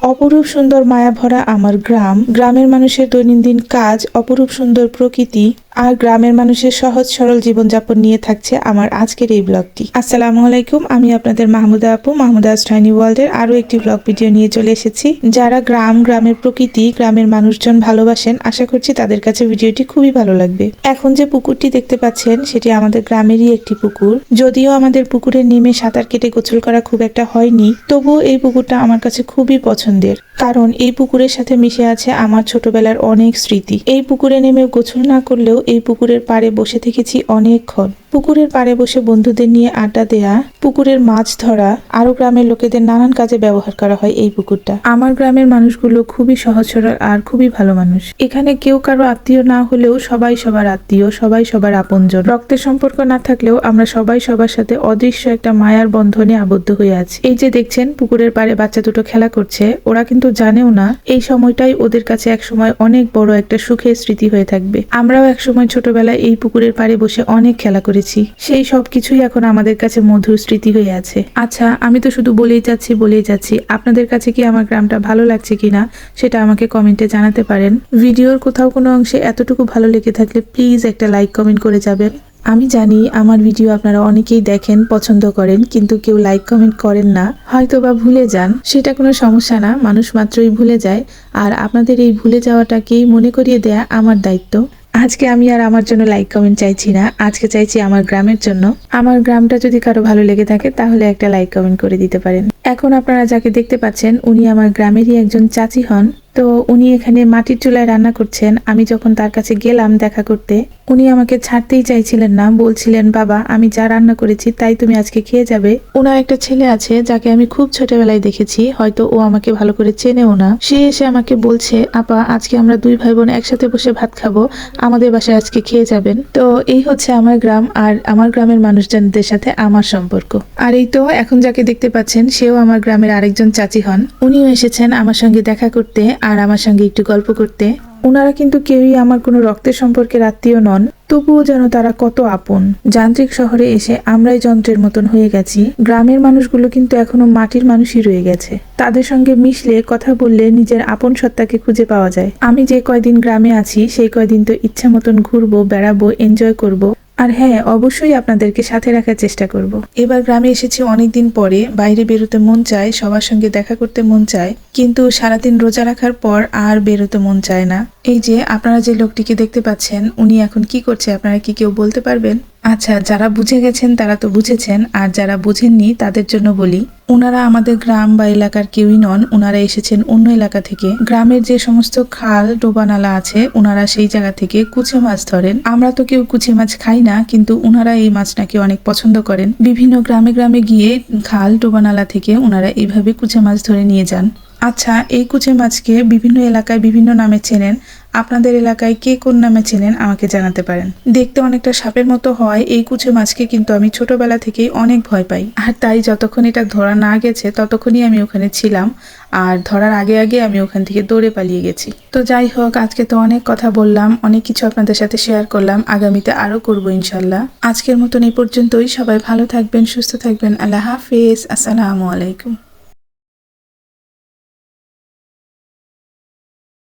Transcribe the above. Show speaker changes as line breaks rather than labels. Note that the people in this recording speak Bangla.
অপরূপ সুন্দর মায়া ভরা আমার গ্রাম গ্রামের মানুষের দৈনন্দিন কাজ অপরূপ সুন্দর প্রকৃতি। আর গ্রামের মানুষের সহজ সরল জীবনযাপন নিয়ে থাকছে আমার আজকের এই ব্লগটি। আসসালামু আলাইকুম, আমি আপনাদের মাহমুদা আপু, মাহমুদা স্টাইনি ওয়ার্ল্ডের আরও একটি ব্লগ ভিডিও নিয়ে চলে এসেছি। যারা গ্রাম, গ্রামের প্রকৃতি, গ্রামের মানুষজন ভালোবাসেন, আশা করছি তাদের কাছে ভিডিওটি খুবই ভালো লাগবে। এখন যে পুকুরটি দেখতে পাচ্ছেন, সেটি আমাদের গ্রামেরই একটি পুকুর। যদিও আমাদের পুকুরে নেমে সাঁতার কেটে গোসল করা খুব একটা হয়নি, তবুও এই পুকুরটা আমার কাছে খুবই পছন্দের। কারণ এই পুকুরের সাথে মিশে আছে আমার ছোটবেলার অনেক স্মৃতি। এই পুকুরে নেমে গোসল না করলেও এই পুকুরের পাড়ে বসে থেকেছি অনেকক্ষণ। পুকুরের পাড়ে বসে বন্ধুদের নিয়ে আড্ডা দেয়া পুকুরের মাছ ধরা আরও গ্রামের লোকেদের নানান কাজে ব্যবহার করা হয় এই পুকুরটা। আমার গ্রামের মানুষগুলো খুবই সহজ, সরল আর খুবই ভালো মানুষ। এখানে কেউ কারও আত্মীয় না হলেও সবাই সবার আত্মীয়, সবাই সবার আপনজন। রক্তের সম্পর্ক না থাকলেও আমরা সবাই সবার সাথে অদৃশ্য একটা মায়ার বন্ধনে আবদ্ধ হয়ে আছি। এই যে দেখছেন, পুকুরের পাড়ে বাচ্চা দুটো খেলা করছে, ওরা কিন্তু জানেও না, এই সময়টাই ওদের কাছে এক সময় অনেক বড় একটা সুখের স্মৃতি হয়ে থাকবে। আমরাও এক সময় ছোটবেলায় এই পুকুরের পাড়ে বসে অনেক খেলা করেছি। সেই সব কিছুই এখন আমাদের কাছে মধুর স্মৃতি হয়ে আছে। আচ্ছা আমি তো শুধু বলেই যাচ্ছি বলেই যাচ্ছি। আপনাদের কাছে কি আমার গ্রামটা ভালো লাগছে কিনা, সেটা আমাকে কমেন্টে জানাতে পারেন। ভিডিওর কোথাও কোনো অংশে এতটুকু ভালো লেগে থাকলে প্লিজ একটা লাইক, কমেন্ট করে যাবেন। আমি জানি আমার ভিডিও আপনারা অনেকেই দেখেন, পছন্দ করেন, কিন্তু কেউ লাইক, কমেন্ট করেন না। হয়তো বা ভুলে যান, সেটা কোনো সমস্যা না, মানুষ মাত্রই ভুলে যায়। আর আপনাদের এই ভুলে যাওয়াটাকেই মনে করিয়ে দেয়া আমার দায়িত্ব। আজকে আমি আর আমার জন্য লাইক কমেন্ট চাইছি না। আজকে চাইছি আমার গ্রামের জন্য। আমার গ্রামটা যদি কারও ভালো লেগে থাকে, তাহলে একটা লাইক কমেন্ট করে দিতে পারেন। এখন আপনারা যাকে দেখতে পাচ্ছেন, উনি আমার গ্রামেরই একজন চাচি হন। তো উনি এখানে মাটির চুলায় রান্না করছেন। আমি যখন তার কাছে গেলাম দেখা করতে, উনি আমাকে ছাড়তেই চাইছিলেন না। বলছিলেন, বাবা, আমি যা রান্না করেছি তাই তুমি আজকে খেয়ে যাবে। ওনার একটা ছেলে আছে যাকে আমি খুব ছোটবেলায় দেখেছি। হয়তো ও আমাকে ভালো করে চেনেও না। সে এসে আমাকে বলছে, আপা, আজকে আমরা দুই ভাই বোন একসাথে বসে ভাত খাব। আমাদের বাসায় আজকে খেয়ে যাবেন। তো এই হচ্ছে আমার গ্রাম আর আমার গ্রামের মানুষজনদের সাথে আমার সম্পর্ক। আর এই তো এখন যাকে দেখতে পাচ্ছেন, সেও আমার গ্রামের আরেকজন চাচি হন। উনিও এসেছেন আমার সঙ্গে দেখা করতে। আর আমার সঙ্গে একটু গল্প করতে। ওনারা কিন্তু কেউই আমার কোনো রক্তের সম্পর্কের আত্মীয় নন, তবুও যেন তারা কত আপন। যান্ত্রিক শহরে এসে আমরাই যন্ত্রের মতন হয়ে গেছি। গ্রামের মানুষগুলো কিন্তু এখনও মাটির মানুষই রয়ে গেছে। তাদের সঙ্গে মিশলে, কথা বললে নিজের আপন সত্তাকে খুঁজে পাওয়া যায়। আমি যে কয়দিন গ্রামে আছি, সেই কয়দিন তো ইচ্ছা মতন ঘুরবো, বেড়াবো এনজয় করব। আর হ্যাঁ অবশ্যই আপনাদেরকে সাথে রাখার চেষ্টা করব। এবার গ্রামে এসেছি অনেকদিন পরে, বাইরে বেরোতে মন চায়, সবার সঙ্গে দেখা করতে মন চায়, কিন্তু সারাদিন রোজা রাখার পর আর বেরোতে মন চায় না এই যে, আপনারা যে লোকটিকে দেখতে পাচ্ছেন, উনি এখন কি করছে, আপনারা কি কেউ বলতে পারবেন আচ্ছা যারা বুঝে গেছেন তারা তো বুঝেছেন, আর যারা বুঝেননি তাদের জন্য বলি, ওনারা আমাদের গ্রাম বা এলাকার কেউই নন, ওনারা এসেছেন অন্য এলাকা থেকে। গ্রামের যে সমস্ত খাল, ডোবানালা আছে, ওনারা সেই জায়গা থেকে কুচে মাছ ধরেন। আমরা তো কেউ কুচে মাছ খাই না, কিন্তু ওনারা এই মাছটাকে অনেক পছন্দ করেন। বিভিন্ন গ্রামে গ্রামে গিয়ে খাল, ডোবানালা থেকে ওনারা এইভাবে কুচে মাছ ধরে নিয়ে যান। আচ্ছা এই কুচে মাছকে বিভিন্ন এলাকায় বিভিন্ন নামে চেনেন আপনাদের এলাকায় কে কোন নামে চেনেন আমাকে জানাতে পারেন। দেখতে অনেকটা সাপের মতো হয়, এই কুচে মাছকে কিন্তু আমি ছোটবেলা থেকেই অনেক ভয় পাই। আর তাই যতক্ষণ এটা ধরা না গেছে, ততক্ষণই আমি ওখানে ছিলাম আর ধরার আগে আগে আমি ওখান থেকে দৌড়ে পালিয়ে গেছি। তো যাই হোক, আজকে তো অনেক কথা বললাম, অনেক কিছু আপনাদের সাথে শেয়ার করলাম, আগামীতে আরও করব ইনশাল্লাহ। আজকের মতন এই পর্যন্তই, সবাই ভালো থাকবেন, সুস্থ থাকবেন, আল্লাহ হাফিজ, আসসালামু আলাইকুম।